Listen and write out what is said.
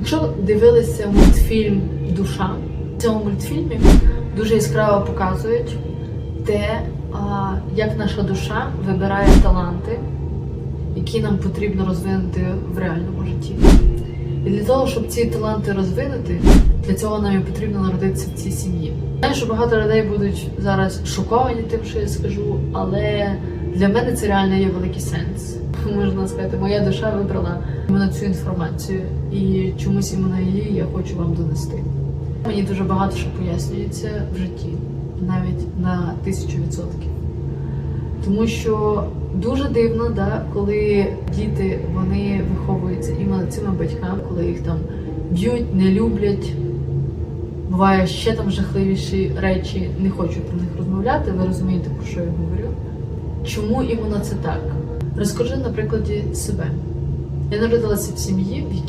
Якщо дивилися мультфільм Душа, в цьому мультфільмі дуже яскраво показують те, як наша душа вибирає таланти, які нам потрібно розвинути в реальному житті. І для того, щоб ці таланти розвинути, для цього нам і потрібно народитися в цій сім'ї. Знаю, що багато людей будуть зараз шоковані тим, що я скажу, але для мене це реально є великий сенс. Можна сказати, моя душа вибрала іменно цю інформацію, і чомусь іменно її я хочу вам донести. Мені дуже багато що пояснюється в житті, навіть на тисячу відсотків. Тому що дуже дивно, да, коли діти вони виховуються іменно цими батьками, коли їх там б'ють, не люблять. Буває ще там жахливіші речі, не хочу про них розмовляти, ви розумієте, про що я говорю. Чому іменно це так? Розкажи на прикладі себе. Я народилася в сім'ї, в якій